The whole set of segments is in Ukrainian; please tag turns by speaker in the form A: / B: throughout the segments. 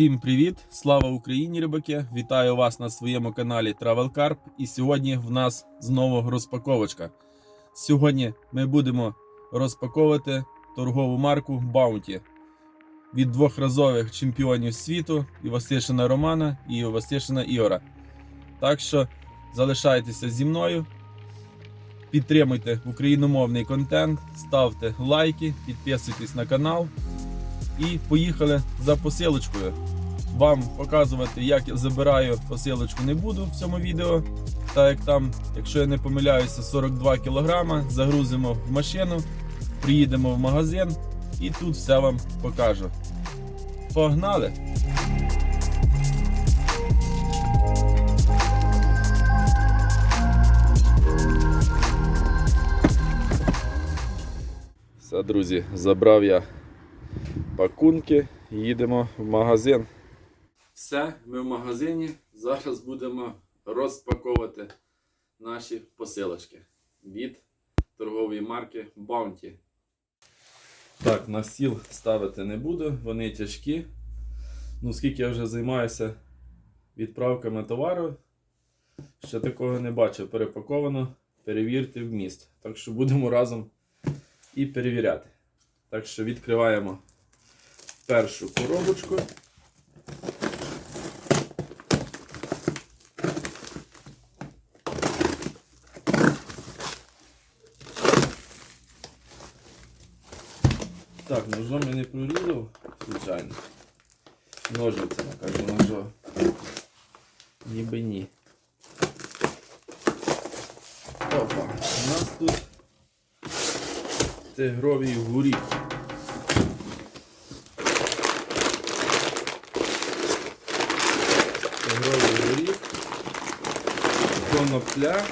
A: Всім привіт! Слава Україні, рибаки! Вітаю вас на своєму каналі Travel Carp. І сьогодні в нас знову розпаковочка. Сьогодні ми будемо розпаковувати торгову марку Bounty від двохразових чемпіонів світу Івастишина Романа і Івастишина Ігора. Так що залишайтеся зі мною, підтримуйте україномовний контент, ставте лайки, підписуйтесь на канал. І поїхали за посилочкою. Вам показувати, як я забираю посилочку, не буду в цьому відео. Так як там, якщо я не помиляюся, 42 кг, загрузимо в машину, приїдемо в магазин і тут все вам покажу. Погнали! Все, друзі, забрав я пакунки, їдемо в магазин. Все, ми в магазині. Зараз будемо розпаковувати наші посилочки від торгової марки Bounty. Так, на стіл ставити не буду, вони тяжкі. Ну, скільки я вже займаюся відправками товару, ще такого не бачив. Перепаковано, перевірте вміст. Так що будемо разом і перевіряти. Так що відкриваємо першу коробочку. Так, ножом я не прорізав, звичайно. Ножницями, кажу, ножом. Ніби ні. Опа, у нас тут тигровий горіх. тигровий горіх, конопля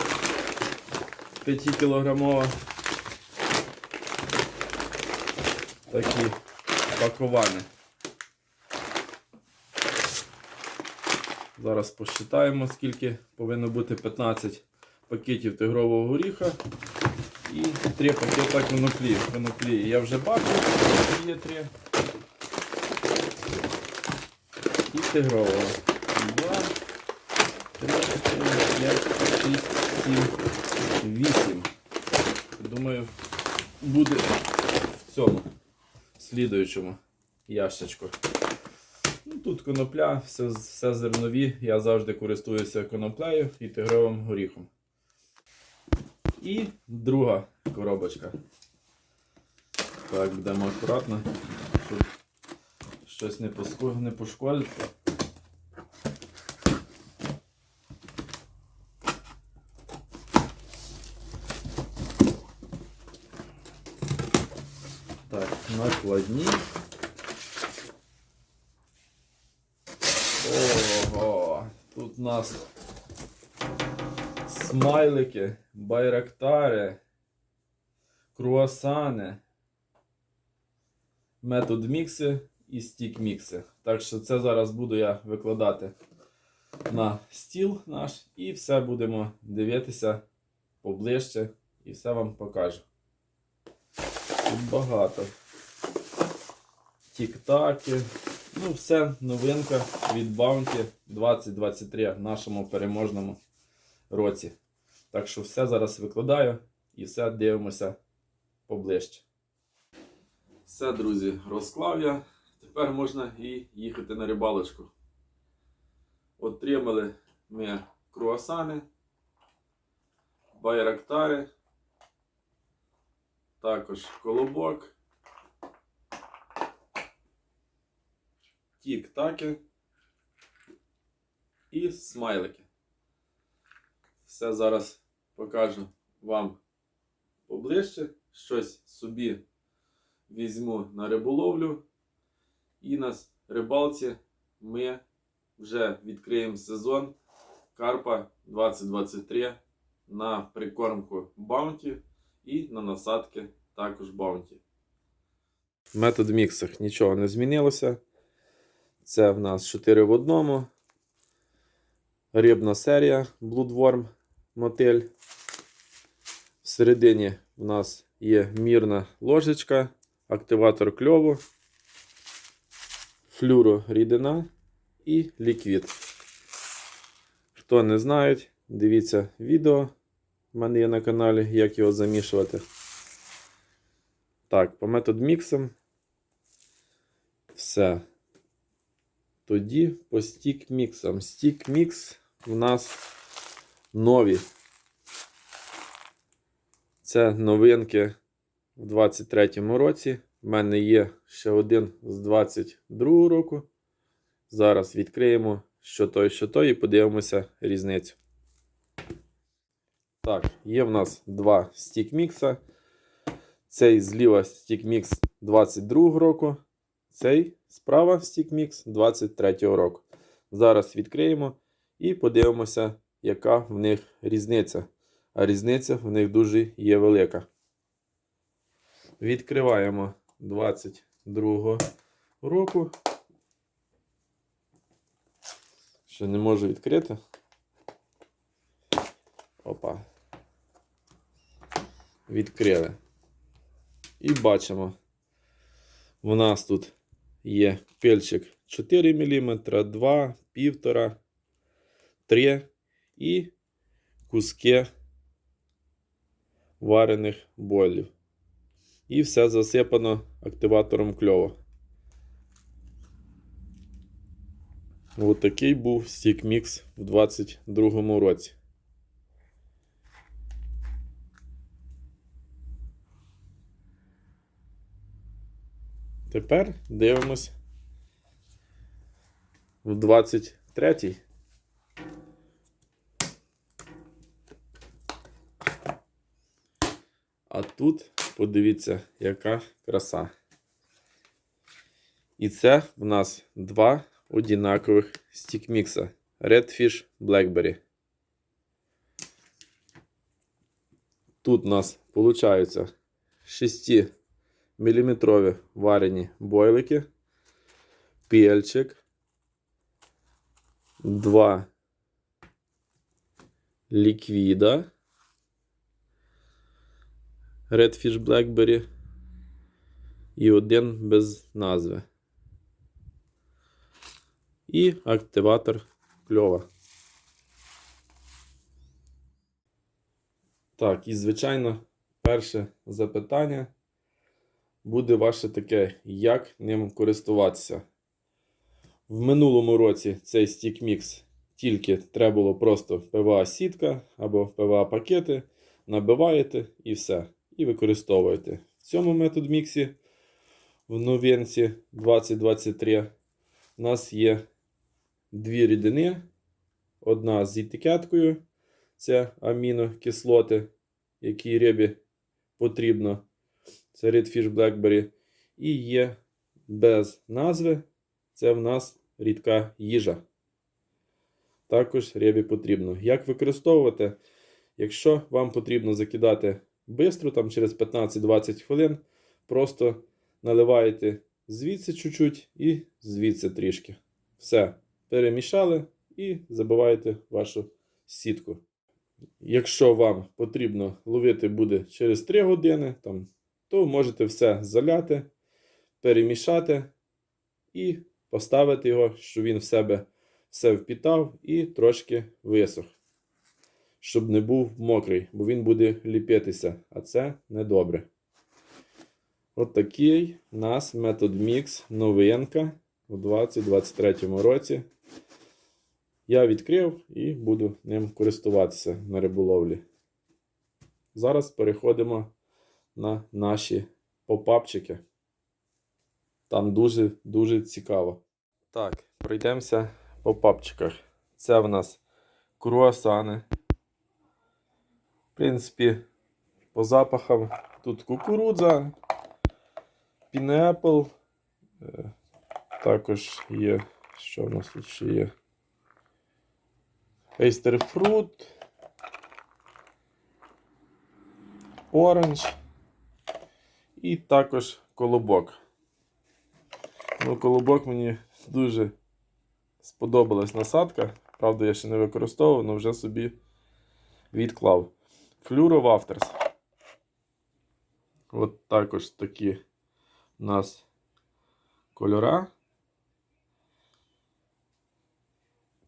A: 5 кілограмова. Такі паковані. Зараз посчитаємо, скільки повинно бути 15 пакетів тигрового горіха і 3 пакета коноплі. коноплі. Я вже бачу, є 3. І тигрового. 2, 3, 4, 5, 6, 7, 8. Думаю, буде в цьому слідуючому ящичку. Ну, Тут конопля, все, все зернові. Я завжди користуюся коноплею і тигровим горіхом. І друга коробочка. Так, будемо акуратно, щоб щось не, пошкодити. Так, накладні. Ого, тут у нас смайлики, байрактари, круасани, метод мікси і стік мікси. Так що це зараз буду я викладати на стіл наш і все будемо дивитися поближче і все вам покажу. Тут багато. Тік-таки. Ну, все новинка від Bounty 2023 в нашому переможному році. Так що все зараз викладаю і все дивимося поближче. Все, друзі, розклав я. Тепер можна і їхати на рибалочку. Отримали ми круасани, байрактари, також колобок, тік-таки і смайлики. Все зараз покажу вам поближче. Щось собі візьму на риболовлю. І на рибалці ми вже відкриємо сезон Карпа 2023 на прикормку Bounty і на насадки також Bounty. Метод міксах нічого не змінилося. Це в нас 4 в одному. Рибна серія Bloodworm мотель. Всередині в нас є мірна ложечка, активатор кльову, флюрорідина і ліквід. Хто не знає, дивіться відео. в мене є на каналі, як його замішувати. Так, по метод міксом. Все. Тоді по стік міксам. Стік мікс в нас нові. Це новинки в 23-му році. У мене є ще один з 22-го року. Зараз відкриємо що той, що той, і подивимося різницю. Так, є в нас два стік мікса. Цей зліва стік мікс 22 року. Цей справа мікс 23 року. Зараз відкриємо і подивимося, яка в них різниця. А різниця в них дуже є велика. Відкриваємо 22 року. Ще не можу відкрити. Опа. Відкрили. І бачимо. У нас тут є пельчик 4 мм, 2, 1,5, 3 і куски варених бойлів. І все засипано активатором кльово. Ось такий був стік мікс в 22 році. Тепер дивимось в 23-й. А тут подивіться, яка краса. І це в нас два одинакових стікмікса Redfish Blackberry. Тут у нас получаються 6 міліметрові варені бойлики, пельчик, два ліквіда, Redfish Blackberry і один без назви. І активатор кльова. Так, і звичайно, перше запитання буде ваше таке, як ним користуватися. В минулому році цей стік-мікс тільки треба було просто ПВА-сітка або ПВА-пакети, набиваєте і все. І використовуєте. В цьому метод міксі в новинці 2023 у нас є дві рідини. Одна з етикеткою це амінокислоти, які рибі потрібно. Це Redfish Blackberry. І є без назви. Це в нас рідка їжа. Також рибі потрібно. Як використовувати? Якщо вам потрібно закидати швидко, там через 15-20 хвилин, просто наливаєте звідси чуть-чуть і звідси трішки. Все, перемішали і забиваєте вашу сітку. Якщо вам потрібно ловити буде через 3 години, там, то можете все заляти, перемішати і поставити його, щоб він в себе все впітав і трошки висох. Щоб не був мокрий, бо він буде ліпитися, а це недобре. От такий у нас метод мікс новинка у 2023 році. Я відкрив і буду ним користуватися на риболовлі. Зараз переходимо на наші попапчики. Там дуже-дуже цікаво. Так, пройдемося по папчиках. Це в нас круасани. В принципі, по запахам тут кукурудза, пінепл. Е, Також є, що в нас тут ще є? Ейстерфрут. Оранж. І також колобок. Ну, колобок мені дуже сподобалась насадка. Правда, я ще не використовував, але вже собі відклав. Флюро Вафтерс. От також такі у нас кольора.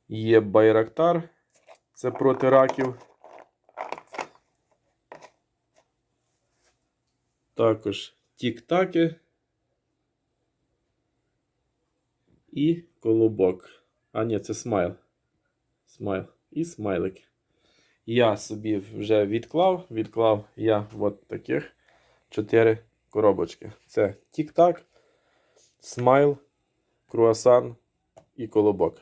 A: Є Байрактар. Це проти раків. Також тік-таки. І колобок. А, ні, це смайл. Смайл. І смайлики. Я собі вже відклав. Відклав я от таких 4 коробочки. Це тік-так, смайл, круасан і колобок.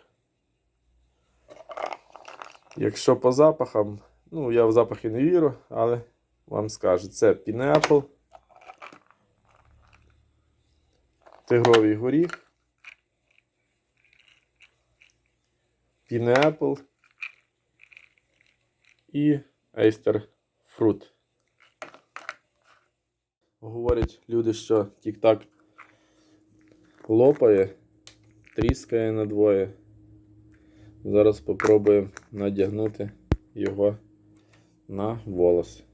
A: Якщо по запахам, ну я в запахи не вірю, але вам скажу, це Pineapple, тигровий горіх, Pineapple і Ейстер Fruit. Говорять люди, що тік-так лопає, тріскає надвоє. Зараз спробуємо надягнути його на волос.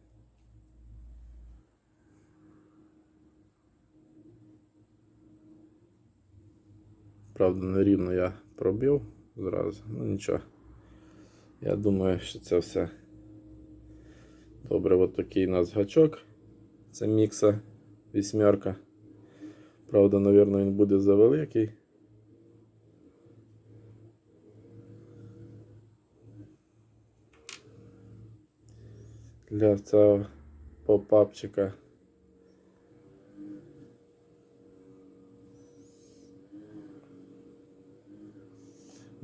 A: Правда, нерівно я пробив зразу, ну нічого. Я думаю, що це все добре. От такий у нас гачок. Це мікса вісьмерка. Правда, напевно, він буде завеликий. Для цього попапчика.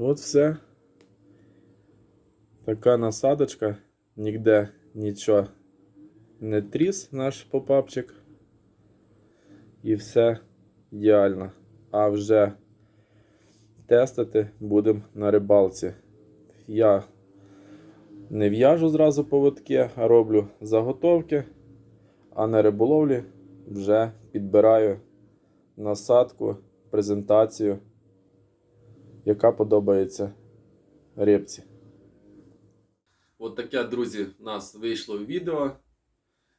A: От все. Така насадочка. Нігде нічого не тріс наш попапчик. І все ідеально. А вже тестити будемо на рибалці. Я не в'яжу зразу поводки, а роблю заготовки, а на риболовлі вже підбираю насадку, презентацію, яка подобається рибці. От таке, друзі, у нас вийшло відео.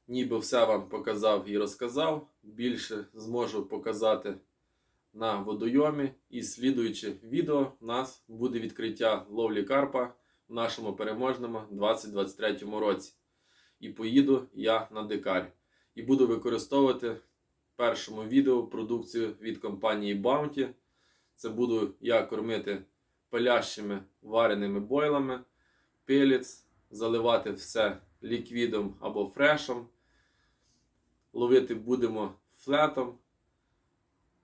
A: Ніби все вам показав і розказав. Більше зможу показати на водойомі. І слідуюче відео у нас буде відкриття ловлі карпа в нашому переможному 2023 році. І поїду я на дикарь. І буду використовувати першому відео продукцію від компанії Bounty. Це буду я кормити палящими вареними бойлами, пелець, заливати все ліквідом або фрешом. Ловити будемо флетом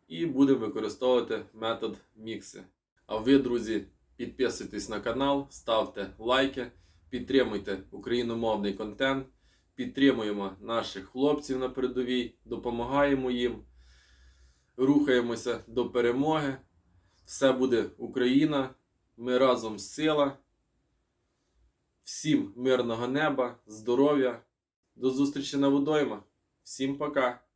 A: і будемо використовувати метод мікси. А ви, друзі, підписуйтесь на канал, ставте лайки, підтримуйте україномовний контент, підтримуємо наших хлопців на передовій, допомагаємо їм, рухаємося до перемоги. Все буде Україна, ми разом сила. Всім мирного неба, здоров'я. До зустрічі на водоймах. Всім пока!